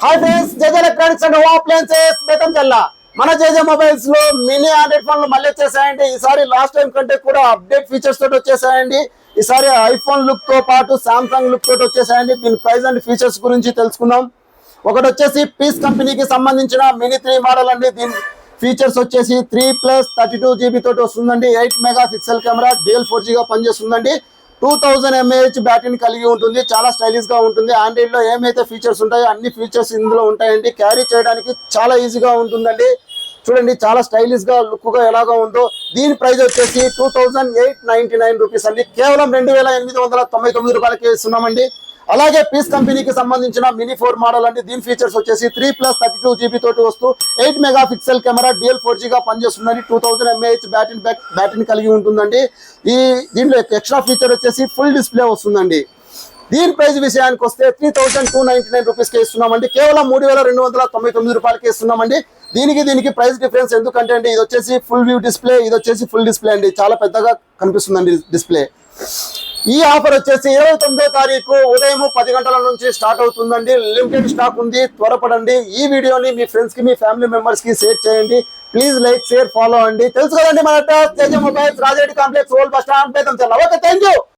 Hi friends JJ electronics and home appliances. బేతం జిల్లా మన జేజే మొబైల్స్లో mini android ఫోన్లు మళ్ళీ వచ్చేసాయండి. ఈసారి లాస్ట్ టైం కంటే కూడా అప్డేట్ ఫీచర్స్ తోటి వచ్చేసాయండి. ఈసారి ఐఫోన్ లుక్తో పాటు సామ్సంగ్ లుక్ తోటి వచ్చేసాయండి. దీని ప్రైస్ అండ్ ఫీచర్స్ గురించి తెలుసుకుందాం. ఒకటి వచ్చేసి పీస్ కంపెనీకి సంబంధించిన మినీ త్రీ మోడల్ అండి. దీని ఫీచర్స్ వచ్చేసి three plus thirty two GB తోటి వస్తుందండి. Eight megapixel camera DL four జీగా పనిచేస్తుందండి. టూ థౌజండ్ ఎంఏహెచ్ బ్యాటరీని కలిగి ఉంటుంది చాలా స్టైలిష్గా ఉంటుంది. ఆండ్రాయిడ్లో ఏమైతే ఫీచర్స్ ఉంటాయో అన్ని ఫీచర్స్ ఇందులో ఉంటాయండి. క్యారీ చేయడానికి చాలా ఈజీగా ఉంటుందండి. చూడండి చాలా స్టైలిష్గా లుక్గా ఎలాగా ఉందో. దీని ప్రైస్ వచ్చేసి two thousand eight ninety nine rupees అండి. కేవలం రెండు వేల ఎనిమిది వందల తొంభై తొమ్మిది రూపాయలకి ఇస్తున్నామండి. అలాగే పీస్ కంపెనీకి సంబంధించిన మినీ ఫోర్ మోడల్ అండి. దీని ఫీచర్స్ వచ్చేసి three plus thirty two GB తోటి వస్తూ eight megapixel camera DL four జీగా పనిచేస్తుందండి. Two thousand mAh battery back బ్యాటరీని కలిగి ఉంటుందండి. ఈ దీంట్లో ఎక్స్ట్రా ఫీచర్ వచ్చేసి ఫుల్ డిస్ప్లే వస్తుందండి. దీని ప్రైస్ విషయానికి వస్తే three thousand two ninety nine రూపీస్కి ఇస్తున్నామండి. కేవలం మూడు వేల రెండు వందల తొంభై తొమ్మిది రూపాయలకి ఇస్తున్నామండి. దీనికి దీనికి ప్రైస్ డిఫరెన్స్ ఎందుకంటే అండి ఇది వచ్చేసి ఫుల్ వ్యూ డిస్ప్లే ఇది వచ్చేసి ఫుల్ డిస్ప్లే అండి. చాలా పెద్దగా కనిపిస్తుందండి డిస్ప్లే ఈ ఆఫర్ వచ్చేసి ఇరవై తొమ్మిదో తారీఖు ఉదయం పది గంటల నుంచి స్టార్ట్ అవుతుందండి. లిమిటెడ్ స్టాక్ ఉంది. త్వరపడండి. ఈ వీడియోని మీ ఫ్రెండ్స్కి మీ ఫ్యామిలీ మెంబర్స్కి షేర్ చేయండి. ప్లీజ్ లైక్ షేర్ ఫాలో అండి తెలుసు కదండి మన Teja mobiles. Rajareddy complex old bus stand పేదం okay thank you